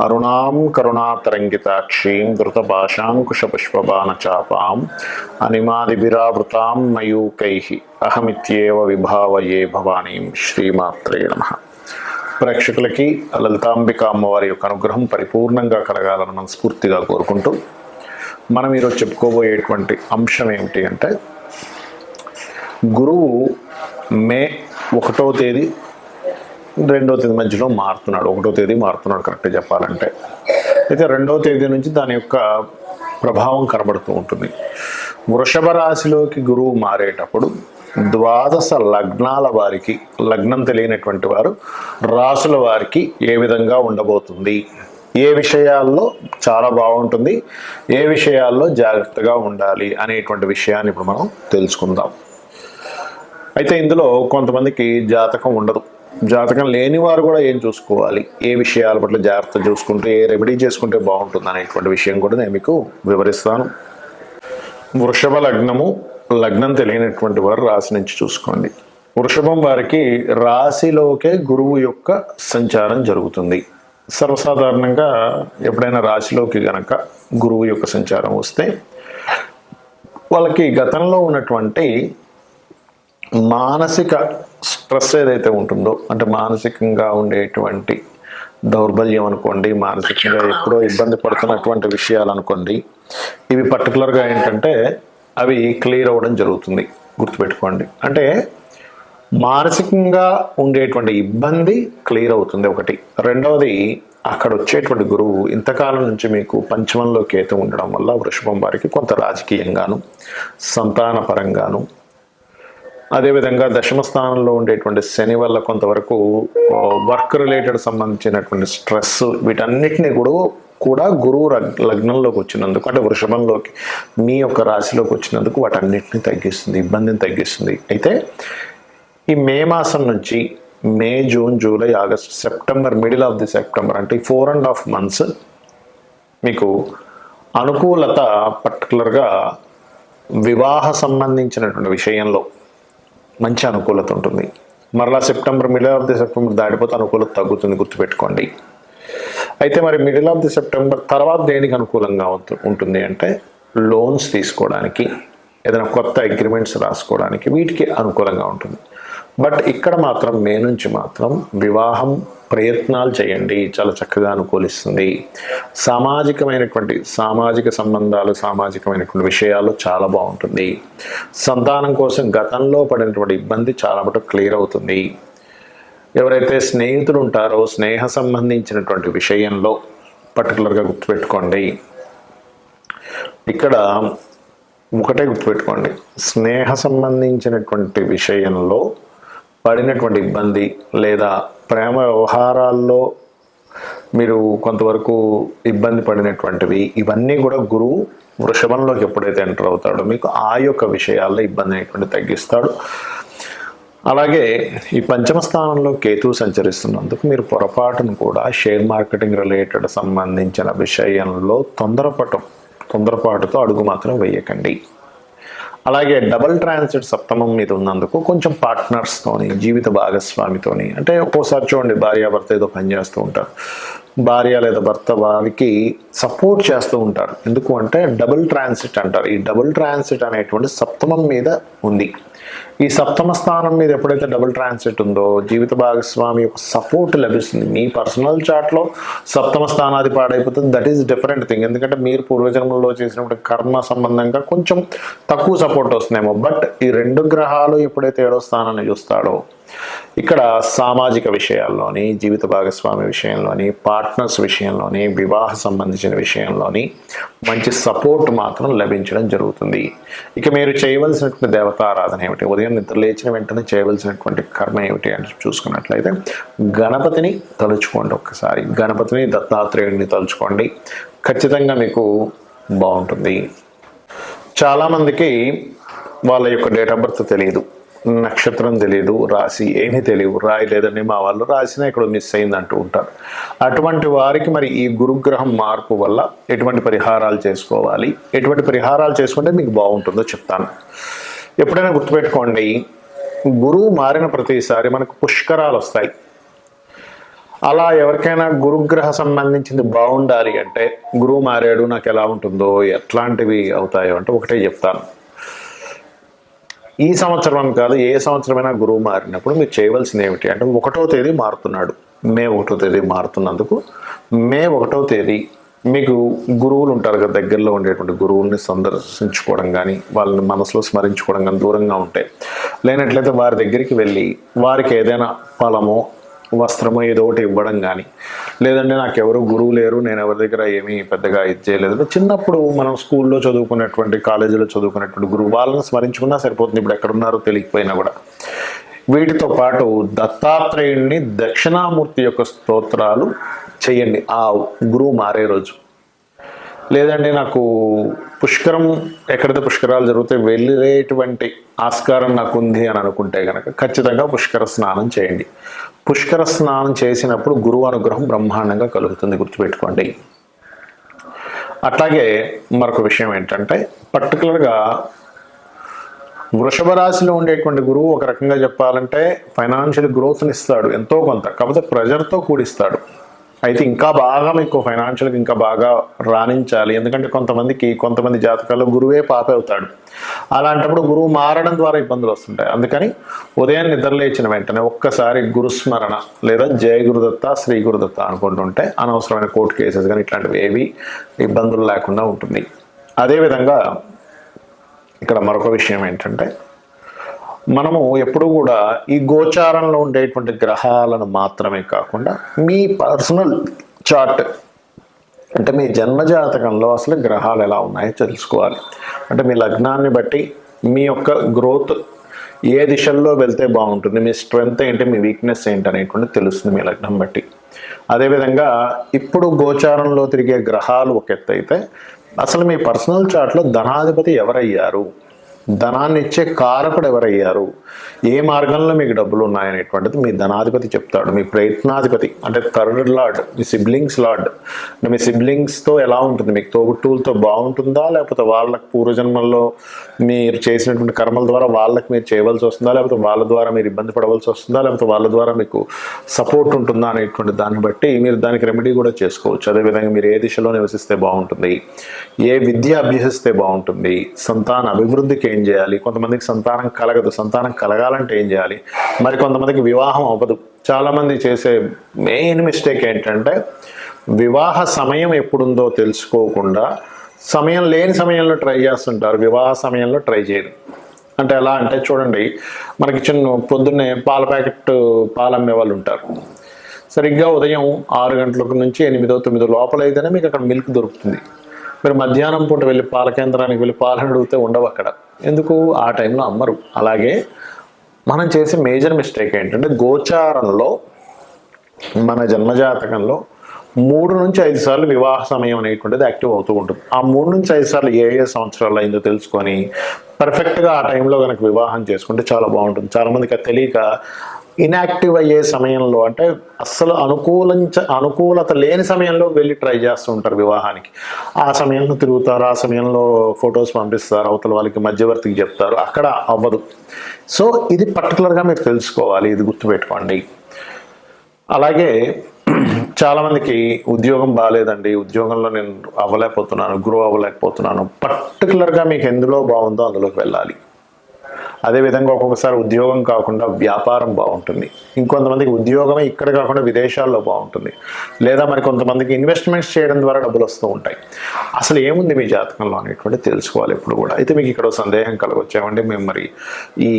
అరుణాం కరుణాతరంగితాక్షీం ధృతపాశాంకుశపుష్పబాణచాపాం అనిమాదిభిరావృతాం మయూకై అహమిత్యేవ విభావయే భవానీం శ్రీమాత్రే నమ. ప్రేక్షకులకి లలితాంబిక అమ్మవారి యొక్క అనుగ్రహం పరిపూర్ణంగా కలగాలని మనస్ఫూర్తిగా కోరుకుంటూ మనం ఈరోజు చెప్పుకోబోయేటువంటి అంశం ఏమిటి అంటే గురువు మే ఒకటో తేదీ రెండో తేదీ మధ్యలో మారుతున్నాడు ఒకటో తేదీ మారుతున్నాడు కరెక్ట్గా చెప్పాలంటే. అయితే రెండో తేదీ నుంచి దాని యొక్క ప్రభావం కనబడుతూ ఉంటుంది. వృషభ రాశిలోకి గురువు మారేటప్పుడు ద్వాదశ లగ్నాల వారికి లగ్నం తెలియనటువంటి వారు రాసుల వారికి ఏ విధంగా ఉండబోతుంది? ఏ విషయాల్లో చాలా బాగుంటుంది ఏ విషయాల్లో జాగ్రత్తగా ఉండాలి అనేటువంటి విషయాన్ని ఇప్పుడు మనం తెలుసుకుందాం. అయితే ఇందులో కొంతమందికి జాతకం ఉండదు. జాతకం లేని వారు కూడా ఏం చూసుకోవాలి? ఏ విషయాల పట్ల జాగ్రత్త చూసుకుంటే ఏ రెమెడీ చేసుకుంటే బాగుంటుంది అనేటువంటి విషయం కూడా నేను మీకు వివరిస్తాను. వృషభ లగ్నము లగ్నం తెలియనటువంటి వారు రాశి నుంచి చూసుకోండి. వృషభం వారికి రాశిలోకే గురువు యొక్క సంచారం జరుగుతుంది. సర్వసాధారణంగా ఎప్పుడైనా రాశిలోకి గనక గురువు యొక్క సంచారం వస్తే వాళ్ళకి గతంలో ఉన్నటువంటి మానసిక స్ట్రెస్ ఏదైతే ఉంటుందో అంటే మానసికంగా ఉండేటువంటి దౌర్బల్యం అనుకోండి మానసికంగా ఎప్పుడో ఇబ్బంది పడుతున్నటువంటి విషయాలు అనుకోండి ఇవి పర్టికులర్గా ఏంటంటే అవి క్లియర్ అవ్వడం జరుగుతుంది. గుర్తుపెట్టుకోండి. అంటే మానసికంగా ఉండేటువంటి ఇబ్బంది క్లియర్ అవుతుంది ఒకటి. రెండవది అక్కడ వచ్చేటువంటి గురువు ఇంతకాలం నుంచి మీకు పంచమంలో కేతు ఉండడం వల్ల వృషభం వారికి కొంత రాజకీయంగాను సంతాన పరంగాను అదేవిధంగా దశమ స్థానంలో ఉండేటువంటి శని వల్ల కొంతవరకు వర్క్ రిలేటెడ్ సంబంధించినటువంటి స్ట్రెస్ వీటన్నిటిని కూడా కూడా గురువు రగ్- లగ్నంలోకి వచ్చినందుకు అంటే వృషభంలోకి మీ యొక్క రాశిలోకి వచ్చినందుకు వాటన్నిటిని తగ్గిస్తుంది ఇబ్బందిని తగ్గిస్తుంది. అయితే ఈ మే మాసం నుంచి May June July August September middle of the September అంటే ఫోర్ అండ్ హాఫ్ మంత్స్ మీకు అనుకూలత పర్టికులర్గా వివాహ సంబంధించినటువంటి విషయంలో మంచి అనుకూలత ఉంటుంది. మరలా September middle of the September దాటిపోతే అనుకూలత తగ్గుతుంది గుర్తుపెట్టుకోండి. అయితే మరి మిడిల్ ఆఫ్ ది సెప్టెంబర్ తర్వాత దేనికి అనుకూలంగా ఉంటుంది అంటే లోన్స్ తీసుకోవడానికి ఏదైనా కొత్త అగ్రిమెంట్స్ రాసుకోవడానికి వీటికి అనుకూలంగా ఉంటుంది. బట్ ఇక్కడ మాత్రం మే నుంచి మాత్రం వివాహం ప్రయత్నాలు చేయండి. చాలా చక్కగా అనుకూలిస్తుంది. సామాజికమైనటువంటి సామాజిక సంబంధాలు సామాజికమైనటువంటి విషయాలు చాలా బాగుంటుంది. సంతానం కోసం గతంలో పడినటువంటి ఇబ్బంది చాలా మటుకు క్లియర్ అవుతుంది. ఎవరైతే స్నేహితులు ఉంటారో స్నేహ సంబంధించినటువంటి విషయంలో పర్టికులర్గా గుర్తుపెట్టుకోండి. ఇక్కడ ఒకటే గుర్తుపెట్టుకోండి. స్నేహ సంబంధించినటువంటి విషయంలో పడినటువంటి ఇబ్బంది లేదా ప్రేమ వ్యవహారాల్లో మీరు కొంతవరకు ఇబ్బంది పడినటువంటివి ఇవన్నీ కూడా గురువు వృషభంలోకి ఎప్పుడైతే ఎంటర్ అవుతాడో మీకు ఆ యొక్క విషయాల్లో ఇబ్బంది అనేటువంటి తగ్గిస్తాడు. అలాగే ఈ పంచమ స్థానంలో కేతువు సంచరిస్తున్నందుకు మీరు పొరపాటును కూడా షేర్ మార్కెటింగ్ రిలేటెడ్ సంబంధించిన విషయంలో తొందరపడటం తొందరపాటుతో అడుగు మాత్రం వేయకండి. అలాగే డబల్ ట్రాన్సిట్ సప్తమం మీద ఉన్నందుకు కొంచెం పార్ట్నర్స్తోని జీవిత భాగస్వామితోని అంటే ఒక్కోసారి చూడండి భార్యాభర్త ఏదో పని చేస్తూ ఉంటారు. భార్య లేదా భర్త వారికి సపోర్ట్ చేస్తూ ఉంటారు. ఎందుకు అంటే డబుల్ ట్రాన్సిట్ అంటారు. ఈ డబుల్ ట్రాన్సిట్ అనేటువంటి సప్తమం మీద ఉంది. ఈ సప్తమ స్థానం మీద ఎప్పుడైతే డబుల్ ట్రాన్సిట్ ఉందో జీవిత భాగస్వామి యొక్క సపోర్ట్ లభిస్తుంది. మీ పర్సనల్ చాట్లో సప్తమ స్థానాది పాడైపోతుంది. దట్ ఈస్ డిఫరెంట్ థింగ్ ఎందుకంటే మీరు పూర్వజన్మలో చేసినప్పుడు కర్మ సంబంధంగా కొంచెం తక్కువ సపోర్ట్ వస్తుందేమో. బట్ ఈ రెండు గ్రహాలు ఎప్పుడైతే ఏడో స్థానాన్ని చూస్తాడో ఇక్కడ సామాజిక విషయాల్లోని జీవిత భాగస్వామి విషయంలోని పార్ట్నర్స్ విషయంలోని వివాహ సంబంధించిన విషయంలోని మంచి సపోర్ట్ మాత్రం లభించడం జరుగుతుంది. ఇక మీరు చేయవలసినటువంటి దేవతారాధన ఏమిటి? ఉదయం నిద్ర లేచిన వెంటనే చేయవలసినటువంటి కర్మ ఏమిటి అని చూసుకున్నట్లయితే గణపతిని తలుచుకోండి ఒక్కసారి. గణపతిని దత్తాత్రేయుడిని తలుచుకోండి. ఖచ్చితంగా మీకు బాగుంటుంది. చాలామందికి వాళ్ళ యొక్క డేట్ ఆఫ్ బర్త్ తెలియదు నక్షత్రం తెలియదు రాశి ఏమీ తెలియదు రాయి లేదని మా వాళ్ళు రాసిన ఇక్కడ మిస్ అయింది అంటూ ఉంటారు. అటువంటి వారికి మరి ఈ గురుగ్రహం మార్పు వల్ల ఎటువంటి పరిహారాలు చేసుకోవాలి? ఎటువంటి పరిహారాలు చేసుకుంటే మీకు బాగుంటుందో చెప్తాను. ఎప్పుడైనా గుర్తుపెట్టుకోండి గురువు మారిన ప్రతిసారి మనకు పుష్కరాలు వస్తాయి. అలా ఎవరికైనా గురుగ్రహ సంబంధించింది బాగుండాలి అంటే గురువు మారాడు నాకు ఎలా ఉంటుందో ఎట్లాంటివి అవుతాయో అంటే ఒకటే చెప్తాను. ఈ సంవత్సరం అని కాదు ఏ సంవత్సరమైనా గురువు మారినప్పుడు మీరు చేయవలసింది ఏమిటి అంటే ఒకటో తేదీ మారుతున్నాడు. మే ఒకటో తేదీ మారుతున్నందుకు మే ఒకటో తేదీ మీకు గురువులు ఉంటారు కదా దగ్గరలో ఉండేటువంటి గురువుల్ని సందర్శించుకోవడం కానీ వాళ్ళని మనసులో స్మరించుకోవడం కానీ దూరంగా ఉంటాయి లేనట్లయితే వారి దగ్గరికి వెళ్ళి వారికి ఏదైనా ఫలమో వస్త్రమో ఏదో ఒకటి ఇవ్వడం కానీ లేదంటే నాకు ఎవరు గురువు లేరు నేను ఎవరి దగ్గర ఏమీ పెద్దగా ఇది చేయలేదు. చిన్నప్పుడు మనం స్కూల్లో చదువుకున్నటువంటి కాలేజీలో చదువుకున్నటువంటి గురువు వాళ్ళని స్మరించుకున్నా సరిపోతుంది. ఇప్పుడు ఎక్కడున్నారో తెలియకపోయినా కూడా. వీటితో పాటు దత్తాత్రేయుడిని దక్షిణామూర్తి యొక్క స్తోత్రాలు చేయండి. ఆ గురువు మారే రోజు. లేదంటే నాకు పుష్కరం ఎక్కడైతే పుష్కరాలు జరుగుతాయి వెళ్ళేటువంటి ఆస్కారం నాకు ఉంది అని అనుకుంటే కనుక ఖచ్చితంగా పుష్కర స్నానం చేయండి. పుష్కర స్నానం చేసినప్పుడు గురువు అనుగ్రహం బ్రహ్మాండంగా కలుగుతుంది గుర్తుపెట్టుకోండి. అట్లాగే మరొక విషయం ఏంటంటే పర్టికులర్గా వృషభ రాశిలో ఉండేటువంటి గురువు ఒక రకంగా చెప్పాలంటే ఫైనాన్షియల్ గ్రోత్ని ఇస్తాడు ఎంతో కొంత కాకపోతే ప్రెజర్తో కూడిస్తాడు. అయితే ఇంకా బాగా మీకు ఫైనాన్షియల్గా ఇంకా బాగా రాణించాలి. ఎందుకంటే కొంతమందికి కొంతమంది జాతకాల్లో గురువే పాప అవుతాడు. అలాంటప్పుడు గురువు మారడం ద్వారా ఇబ్బందులు వస్తుంటాయి. అందుకని ఉదయం నిద్రలేచిన వెంటనే ఒక్కసారి గురుస్మరణ లేదా జయ గురుదత్త శ్రీ గురుదత్త అనుకుంటుంటే అనవసరమైన కోర్టు కేసెస్ కానీ ఇట్లాంటివి ఏవి ఇబ్బందులు లేకుండా ఉంటుంది. అదేవిధంగా ఇక్కడ మరొక విషయం ఏంటంటే మనము ఎప్పుడు కూడా ఈ గోచారంలో ఉండేటువంటి గ్రహాలను మాత్రమే కాకుండా మీ పర్సనల్ చార్ట్ అంటే మీ జన్మజాతకంలో అసలు గ్రహాలు ఎలా ఉన్నాయో తెలుసుకోవాలి. అంటే మీ లగ్నాన్ని బట్టి మీ యొక్క గ్రోత్ ఏ దిశల్లో వెళ్తే బాగుంటుంది మీ స్ట్రెంగ్త్ ఏంటి మీ వీక్నెస్ ఏంటి అనేటువంటి తెలుస్తుంది మీ లగ్నం బట్టి. అదేవిధంగా ఇప్పుడు గోచారంలో తిరిగే గ్రహాలు ఒక ఎత్తు అయితే అసలు మీ పర్సనల్ చార్ట్లో ధనాధిపతి ఎవరయ్యారు? ధనాన్ని ఇచ్చే కారకుడు ఎవరయ్యారు? ఏ మార్గంలో మీకు డబ్బులు ఉన్నాయనేటువంటిది మీ ధనాధిపతి చెప్తాడు. మీ ప్రయత్నాధిపతి అంటే థర్డ్ లార్డ్ మీ సిబ్లింగ్స్ లార్డ్. అంటే మీ సిబ్లింగ్స్తో ఎలా ఉంటుంది? మీకు తోబుట్టువులతో బాగుంటుందా? లేకపోతే వాళ్ళకు పూర్వజన్మల్లో మీరు చేసినటువంటి కర్మల ద్వారా వాళ్ళకి మీరు చేయవలసి వస్తుందా? లేకపోతే వాళ్ళ ద్వారా మీరు ఇబ్బంది పడవలసి వస్తుందా? లేకపోతే వాళ్ళ ద్వారా మీకు సపోర్ట్ ఉంటుందా అనేటువంటి దాన్ని బట్టి మీరు దానికి రెమెడీ కూడా చేసుకోవచ్చు. అదేవిధంగా మీరు ఏ దిశలో నివసిస్తే బాగుంటుంది? ఏ విద్య అభ్యసిస్తే బాగుంటుంది? సంతాన అభివృద్ధికి ఏం చేయాలి? కొంతమందికి సంతానం కలగదు. సంతానం కలగాలంటే ఏం చేయాలి? మరి కొంతమందికి వివాహం అవ్వదు. చాలామంది చేసే మెయిన్ మిస్టేక్ ఏంటంటే వివాహ సమయం ఎప్పుడుందో తెలుసుకోకుండా సమయం లేని సమయంలో ట్రై చేస్తుంటారు. వివాహ సమయంలో ట్రై చేయరు. అంటే ఎలా అంటే చూడండి మనకి చిన్న పొద్దున్నే పాల ప్యాకెట్ పాలు అమ్మే వాళ్ళు ఉంటారు. సరిగ్గా ఉదయం ఆరు గంటలకు నుంచి ఎనిమిదో తొమ్మిదో లోపల అయితేనే మీకు అక్కడ మిల్క్ దొరుకుతుంది. మీరు మధ్యాహ్నం పూట వెళ్ళి పాల కేంద్రానికి వెళ్ళి పాలను అడిగితే ఉండవు అక్కడ. ఎందుకు? ఆ టైంలో అమ్మరు. అలాగే మనం చేసే మేజర్ మిస్టేక్ ఏంటంటే గోచారంలో మన జన్మజాతకంలో మూడు నుంచి ఐదు సార్లు వివాహ సమయం అనేటువంటిది యాక్టివ్ అవుతూ ఉంటుంది. ఆ మూడు నుంచి ఐదు సార్లు ఏ ఏ సంవత్సరాలు అయిందో తెలుసుకొని పర్ఫెక్ట్గా ఆ టైంలో కనుక వివాహం చేసుకుంటే చాలా బాగుంటుంది. చాలామందికి తెలియక ఇన్యాక్టివ్ అయ్యే సమయంలో అంటే అస్సలు అనుకూలించ అనుకూలత లేని సమయంలో వెళ్ళి ట్రై చేస్తూ ఉంటారు వివాహానికి. ఆ సమయంలో తిరుగుతారు ఆ సమయంలో ఫొటోస్ పంపిస్తారు అవతల వాళ్ళకి మధ్యవర్తికి చెప్తారు అక్కడ అవ్వదు. సో ఇది పర్టికులర్గా మీరు తెలుసుకోవాలి ఇది గుర్తుపెట్టుకోండి. అలాగే చాలామందికి ఉద్యోగం బాగాలేదండి ఉద్యోగంలో నేను అవ్వలేకపోతున్నాను గ్రో అవ్వలేకపోతున్నాను పర్టికులర్గా మీకు ఎందులో బాగుందో అందులోకి వెళ్ళాలి. అదేవిధంగా ఒక్కొక్కసారి ఉద్యోగం కాకుండా వ్యాపారం బాగుంటుంది. ఇంకొంతమందికి ఉద్యోగమే ఇక్కడ కాకుండా విదేశాల్లో బాగుంటుంది. లేదా మరి కొంతమందికి ఇన్వెస్ట్మెంట్స్ చేయడం ద్వారా డబ్బులు వస్తూ ఉంటాయి. అసలు ఏముంది మీ జాతకంలో అనేటువంటి తెలుసుకోవాలి ఇప్పుడు కూడా. అయితే మీకు ఇక్కడ సందేహం కలగొచ్చామండి. మేము మరి ఈ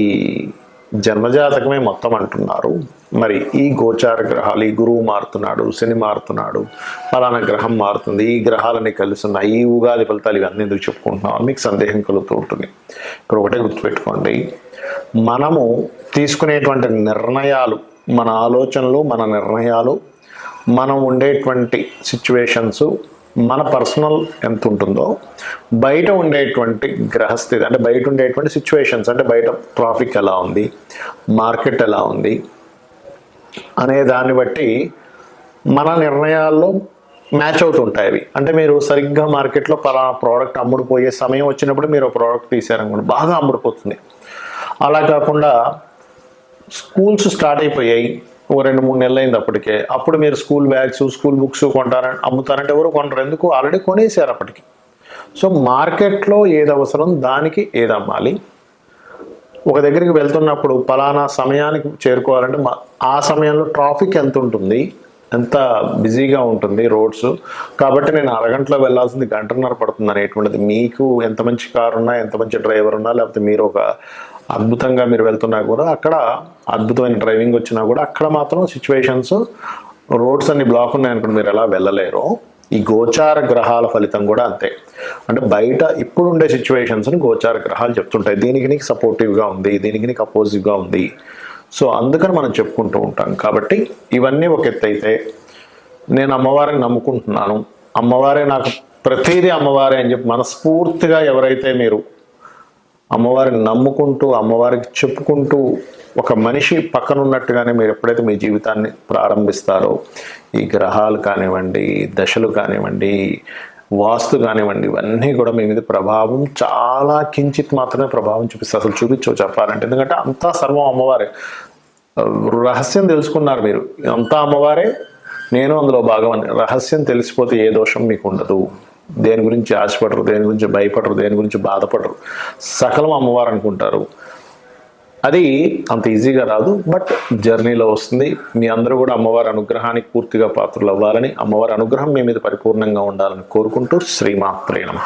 జన్మజాతకమే మొత్తం అంటున్నారు. మరి ఈ గోచార గ్రహాలు ఈ గురువు మారుతున్నాడు శని మారుతున్నాడు ఫలానా గ్రహం మారుతుంది ఈ గ్రహాలని కలుస్తున్నాయి ఈ ఉగాది ఫలితాలు ఇవన్నీ ఎందుకు చెప్పుకుంటున్నాం మీకు సందేహం కలుగుతూ ఉంటుంది. ఇక్కడ ఒకటే గుర్తుపెట్టుకోండి. మనము తీసుకునేటువంటి నిర్ణయాలు మన ఆలోచనలు మన నిర్ణయాలు మనం ఉండేటువంటి సిచ్యువేషన్స్ మన పర్సనల్ ఎంత ఉంటుందో బయట ఉండేటువంటి గ్రహస్థితి అంటే బయట ఉండేటువంటి సిచ్యువేషన్స్ అంటే బయట ట్రాఫిక్ ఎలా ఉంది మార్కెట్ ఎలా ఉంది అనే దాన్ని బట్టి మన నిర్ణయాల్లో మ్యాచ్ అవుతుంటాయి అవి. అంటే మీరు సరిగ్గా మార్కెట్లో పలానా ప్రోడక్ట్ అమ్ముడుపోయే సమయం వచ్చినప్పుడు మీరు ప్రోడక్ట్ తీసారనుకోండి బాగా అమ్ముడుపోతుంది. అలా కాకుండా స్కూల్స్ స్టార్ట్ అయిపోయాయి ఓ రెండు మూడు నెలలు అయింది అప్పటికే. అప్పుడు మీరు స్కూల్ బ్యాగ్స్ స్కూల్ బుక్స్ కొంటారని అమ్ముతారంటే ఎవరు కొనరు ఎందుకు? ఆల్రెడీ కొనేసారు అప్పటికి. సో మార్కెట్లో ఏది అవసరం దానికి ఏది అమ్మాలి? ఒక దగ్గరికి వెళ్తున్నప్పుడు పలానా సమయానికి చేరుకోవాలంటే మా- ఆ సమయంలో ట్రాఫిక్ ఎంత ఉంటుంది? ఎంత బిజీగా ఉంటుంది రోడ్స్? కాబట్టి నేను అరగంటలో వెళ్ళాల్సింది గంటన్నర పడుతుంది అనేటువంటిది మీకు ఎంత మంచి కారు ఉన్నా ఎంత మంచి డ్రైవర్ ఉన్నా లేకపోతే మీరు ఒక అద్భుతంగా మీరు వెళ్తున్నా కూడా అక్కడ అద్భుతమైన డ్రైవింగ్ వచ్చినా కూడా అక్కడ మాత్రం సిచ్యువేషన్స్ రోడ్స్ అన్ని బ్లాక్ ఉన్నాయనుకోండి మీరు ఎలా వెళ్ళలేరు. ఈ గోచార గ్రహాల ఫలితం కూడా అంతే. అంటే బయట ఇప్పుడు ఉండే సిచ్యువేషన్స్ని గోచార గ్రహాలు చెప్తుంటాయి. దీనికి నీకు సపోర్టివ్గా ఉంది దీనికి నీకు అపోజివ్గా ఉంది. సో అందుకని మనం చెప్పుకుంటూ ఉంటాం. కాబట్టి ఇవన్నీ ఒక ఎత్తు అయితే నేను అమ్మవారిని నమ్ముకుంటున్నాను. అమ్మవారే నాకు ప్రతిదీ అమ్మవారే అని చెప్పి మనస్ఫూర్తిగా ఎవరైతే మీరు అమ్మవారిని నమ్ముకుంటూ అమ్మవారికి చెప్పుకుంటూ ఒక మనిషి పక్కన ఉన్నట్టుగానే మీరు ఎప్పుడైతే మీ జీవితాన్ని ప్రారంభిస్తారో ఈ గ్రహాలు కానివ్వండి దశలు కానివ్వండి వాస్తు కానివ్వండి ఇవన్నీ కూడా మీ మీద ప్రభావం చాలా కించిత్ మాత్రమే ప్రభావం చూపిస్తారు అసలు చూపించవు చెప్పాలంటే. ఎందుకంటే అంతా సర్వం అమ్మవారే. రహస్యం తెలుసుకున్నారు మీరు. అంతా అమ్మవారే నేను అందులో భాగం అని. రహస్యం తెలిసిపోతే ఏ దోషం మీకు ఉండదు. దేని గురించి ఆశపడరు దేని గురించి భయపడరు దేని గురించి బాధపడరు. సకలం అమ్మవారు అనుకుంటారు అది అంత ఈజీగా రాదు బట్ జర్నీలో వస్తుంది. మీ అందరూ కూడా అమ్మవారి అనుగ్రహానికి పూర్తిగా పాత్రలు అవ్వాలని అమ్మవారి అనుగ్రహం మీ మీద పరిపూర్ణంగా ఉండాలని కోరుకుంటూ శ్రీమాత్రే నమ.